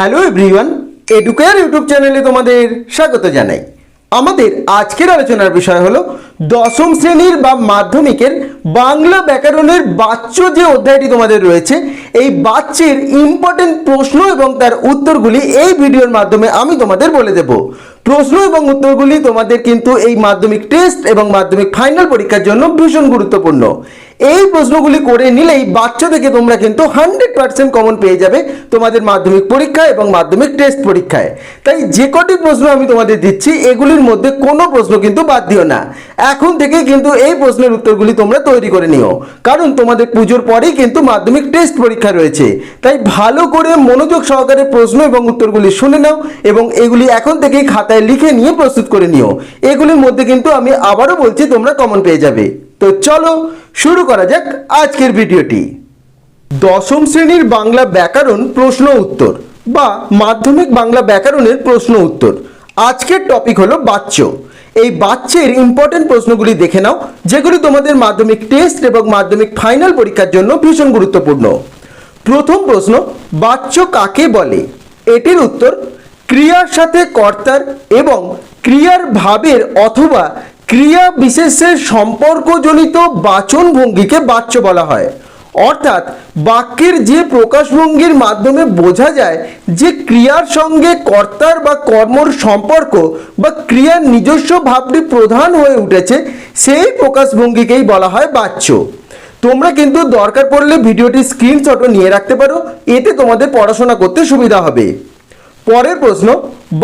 Hello everyone educare YouTube চ্যানেলে তোমাদের স্বাগত জানাই। আমাদের আজকের আলোচনার বিষয় হলো দশম শ্রেণির বা মাধ্যমিকের বাংলা ব্যাকরণের বাচ্য যে অধ্যায়টি তোমাদের রয়েছে, এই বাচ্চের ইম্পর্টেন্ট প্রশ্ন এবং তার উত্তরগুলি এই ভিডিওর মাধ্যমে আমি তোমাদের বলে দেব। প্রশ্ন এবং উত্তরগুলি তোমাদের কিন্তু এই মাধ্যমিক টেস্ট এবং মাধ্যমিক ফাইনাল পরীক্ষার জন্য ভীষণ গুরুত্বপূর্ণ। এই প্রশ্নগুলি করে নিলেই বাচ্চা থেকে তোমরা কিন্তু হান্ড্রেড পার্সেন্ট কমন পেয়ে যাবে তোমাদের মাধ্যমিক পরীক্ষা এবং মাধ্যমিক টেস্ট পরীক্ষায়। তাই যে কটি প্রশ্ন আমি তোমাদের দিচ্ছি, এগুলির মধ্যে কোনো প্রশ্ন কিন্তু বাদ দিও না। এখন থেকে কিন্তু এই প্রশ্নের উত্তরগুলি তোমরা তৈরি করে নিও। কারণ তোমাদের পুজোর পরেই কিন্তু মাধ্যমিক টেস্ট পরীক্ষা রয়েছে। তাই ভালো করে মনোযোগ সহকারে প্রশ্ন এবং উত্তরগুলি শুনে নাও এবং এগুলি এখন থেকেই খাতায় লিখে নিয়ে প্রস্তুত করে নিও। এগুলির মধ্যে কিন্তু আমি আবারও বলছি, তোমরা কমন পেয়ে যাবে। তো চলো শুরু করা যাক আজকের ভিডিওটি। দশম শ্রেণির বাংলা ব্যাকরণ প্রশ্ন উত্তর বা মাধ্যমিক বাংলা ব্যাকরণের প্রশ্ন উত্তর। আজকের টপিক হলো বাচ্য। এই বাচ্চের ইম্পর্টেন্ট প্রশ্নগুলি দেখে নাও, যেগুলি তোমাদের মাধ্যমিক টেস্ট এবং মাধ্যমিক ফাইনাল পরীক্ষার জন্য ভীষণ গুরুত্বপূর্ণ। প্রথম প্রশ্ন, বাচ্য কাকে বলে? এটির উত্তর ক্রিয়ার সাথে কর্তার এবং ক্রিয়ার ভাবের অথবা ক্রিয়া বিশেষের সম্পর্কজনিত বাচন ভঙ্গিকে বাচ্য বলা হয়। অর্থাৎ বাক্যের যে প্রকাশভঙ্গির মাধ্যমে বোঝা যায় যে ক্রিয়ার সঙ্গে কর্তার বা কর্মর সম্পর্ক বা ক্রিয়ার নিজস্ব ভাবটি প্রধান হয়ে উঠেছে, সেই প্রকাশভঙ্গিকেই বলা হয় বাচ্য। তোমরা কিন্তু দরকার পড়লে ভিডিওটি স্ক্রিনশটও নিয়ে রাখতে পারো, এতে তোমাদের পড়াশোনা করতে সুবিধা হবে। পরের প্রশ্ন,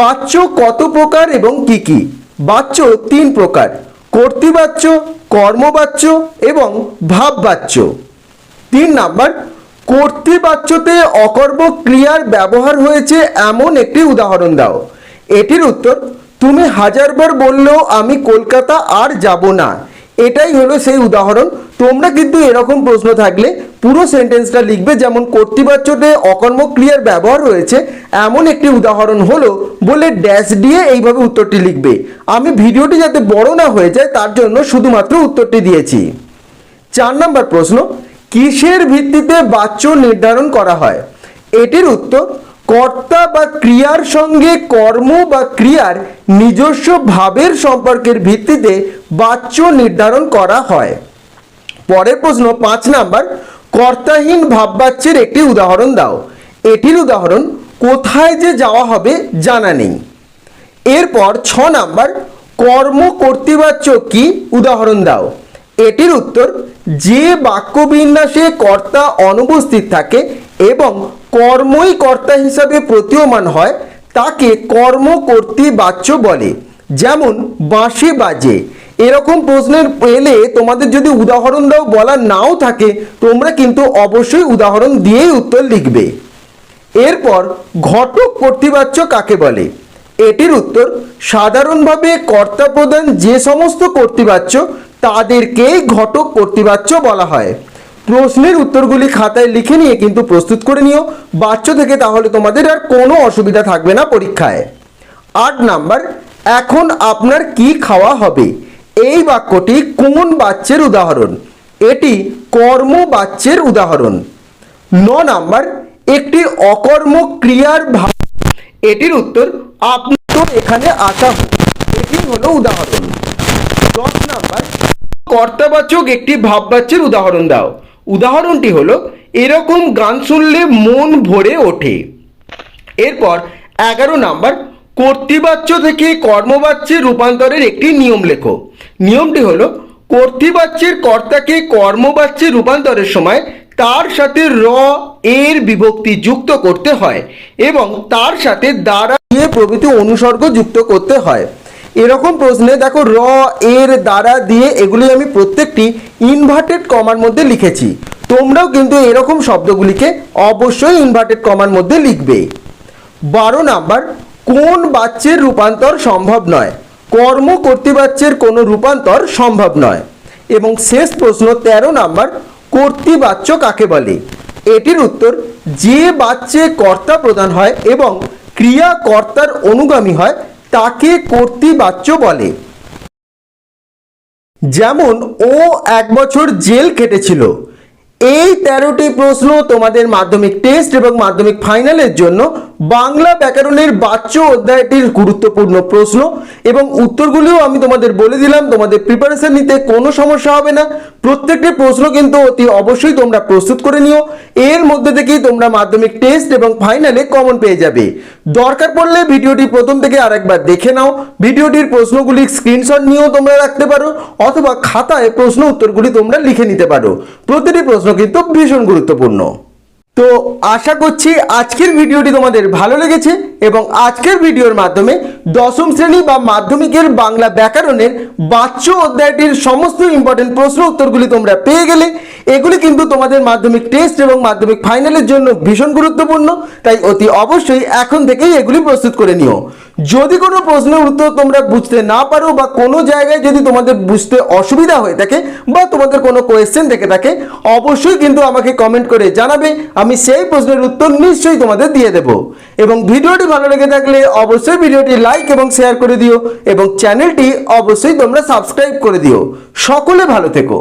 বাচ্য কত প্রকার এবং কি কি? বাচ্য তিন প্রকার, কর্তৃবাচ্য, কর্মবাচ্য এবং ভাববাচ্য। তিন নাম্বার, কর্তৃবাচ্যতে অকর্ম ক্রিয়ার ব্যবহার হয়েছে এমন একটি উদাহরণ দাও। এটির উত্তর, তুমি হাজারবার বললেও আমি কলকাতা আর যাব না। এটাই হলো সেই উদাহরণ। তোমরা কিন্তু এরকম প্রশ্ন থাকলে পুরো সেন্টেন্সটা লিখবে, যেমন কর্তৃবাচ্যতে অকর্ম ক্রিয়ার ব্যবহার রয়েছে, এমন একটি উদাহরণ হলো বলে ড্যাশ দিয়ে এইভাবে উত্তরটি লিখবে। আমি ভিডিওটি যাতে বড় না হয়ে যায়, তার জন্য শুধুমাত্র উত্তরটি দিয়েছি। চার নম্বর প্রশ্ন, কিসের ভিত্তিতে বাচ্য নির্ধারণ করা হয়? এটির উত্তর কর্তা বা ক্রিয়ার সঙ্গে কর্ম বা ক্রিয়ার নিজস্ব ভাবের সম্পর্কের ভিত্তিতে বাচ্য নির্ধারণ করা হয়। পরের প্রশ্ন, পাঁচ নাম্বার, কর্তাহীন ভাববাচ্যের একটি উদাহরণ দাও। এটির উদাহরণ, কোথায় যে যাওয়া হবে জানা নেই। এরপর ছ নাম্বার, কর্ম কর্তৃবাচ্য কি? উদাহরণ দাও। এটির উত্তর, যে বাক্যবিন্যাসে কর্তা অনুপস্থিত থাকে এবং কর্মই কর্তা হিসাবে প্রতীয়মান হয়, তাকে কর্ম কর্তৃবাচ্য বলে। যেমন, বাঁশি বাজে। এরকম প্রশ্নের পেলে তোমাদের যদি উদাহরণ দাও বলা নাও থাকে, তোমরা কিন্তু অবশ্যই উদাহরণ দিয়েই উত্তর লিখবে। এরপর, ঘটক কর্তৃবাচ্য কাকে বলে? এটির উত্তর, সাধারণভাবে কর্তা প্রদান যে সমস্ত কর্তৃবাচ্য তাদেরকেই ঘটক কর্তৃবাচ্য বলা হয়। প্রশ্নের উত্তরগুলি খাতায় লিখে নিয়ে কিন্তু প্রস্তুত করে নিও। বাচ্চ থেকে তাহলে তোমাদের আর কোনো অসুবিধা থাকবে না পরীক্ষায়। আট নাম্বার, এখন আপনার কি খাওয়া হবে? এই বাক্যটি কোন বাচ্চের উদাহরণ? এটি কর্ম বাচ্চের উদাহরণ। ন নাম্বার, একটি অকর্ম ক্রিয়ার ভাব এটির উত্তর আপনি তো এখানে আসা এটি হলো উদাহরণ। দশ নাম্বার, কর্তাবাচক একটি ভাববাচ্যের উদাহরণ দাও। উদাহরণটি হলো, এরকম গান শুনলে মন ভরে ওঠে। এরপর এগারো নাম্বার, কর্তৃবাচ্য থেকে কর্মবাচ্যের রূপান্তরের একটি নিয়ম লেখো। নিয়মটি হলো, কর্তৃবাচ্যের কর্তাকে কর্মবাচ্যে রূপান্তরের সময় তার সাথে র, এর বিভক্তি যুক্ত করতে হয় এবং তার সাথে দ্বারা প্রভৃতি অনুসর্গ যুক্ত করতে হয়। এরকম প্রশ্নে দেখো র, এর, দ্বারা দিয়ে এগুলি আমি প্রত্যেকটি ইনভার্টেড কমার মধ্যে লিখেছি। তোমরাও কিন্তু এরকম শব্দগুলিকে অবশ্যই ইনভার্টেড কমার মধ্যে লিখবে। বারো নাম্বার, কোন বাচ্যের রূপান্তর সম্ভব নয়? কর্ম কর্তৃবাচ্যের কোনো রূপান্তর সম্ভব নয়। এবং শেষ প্রশ্ন ১৩ নাম্বার, কর্তৃবাচ্য কাকে বলে? এটির উত্তর, যে বাচ্চে কর্তা প্রদান হয় এবং ক্রিয়া কর্তার অনুগামী হয় তাকে কর্তৃবাচ্য বলে। যেমন, ও এক বছর জেল কেটেছিল এই তেরোটি প্রশ্ন তোমাদের মাধ্যমিক টেস্ট এবং মাধ্যমিক ফাইনালের জন্য বাংলা ব্যাকরণের বাচ্য অধ্যায়টির গুরুত্বপূর্ণ প্রশ্ন এবং উত্তরগুলিও আমি তোমাদের বলে দিলাম। তোমাদের প্রিপারেশন নিতে কোনো সমস্যা হবে না। প্রত্যেকটি প্রশ্ন কিন্তু অতি অবশ্যই তোমরা প্রস্তুত করে নিও। এর মধ্যে থেকেই তোমরা মাধ্যমিক টেস্ট এবং ফাইনালে কমন পেয়ে যাবে। দরকার পড়লে ভিডিওটি প্রথম থেকে আরেকবার দেখে নাও। ভিডিওটির প্রশ্নগুলি স্ক্রিনশট নিয়েও তোমরা রাখতে পারো অথবা খাতায় প্রশ্ন উত্তরগুলি তোমরা লিখে নিতে পারো। প্রতিটি প্রশ্ন কিন্তু ভীষণ গুরুত্বপূর্ণ। তো আশা করছি আজকের ভিডিওটি তোমাদের ভালো লেগেছে এবং আজকের ভিডিওর মাধ্যমে দশম শ্রেণি বা মাধ্যমিকের বাংলা ব্যাকরণের বাচ্চ অধ্যায়টির সমস্ত ইম্পর্টেন্ট প্রশ্ন উত্তরগুলি তোমরা পেয়ে গেলে। এগুলি কিন্তু তোমাদের মাধ্যমিক টেস্ট এবং মাধ্যমিক ফাইনালের জন্য ভীষণ গুরুত্বপূর্ণ, তাই অতি অবশ্যই এখন থেকেই এগুলি প্রস্তুত করে নিও। যদি কোনো প্রশ্নের উত্তর তোমরা বুঝতে না পারো বা কোনো জায়গায় যদি তোমাদের বুঝতে অসুবিধা হয়ে থাকে বা তোমাদের কোনো কোয়েশ্চেন থেকে থাকে, অবশ্যই কিন্তু আমাকে কমেন্ট করে জানাবে। আমি সেই প্রশ্নের উত্তর নিশ্চয়ই তোমাদের দিয়ে দেব। এবং ভিডিওটি ভালো লেগে থাকলে অবশ্যই ভিডিওটি লাইক এবং শেয়ার করে দিও এবং চ্যানেলটি অবশ্যই তোমরা সাবস্ক্রাইব করে দিও। সকলে ভালো থেকো।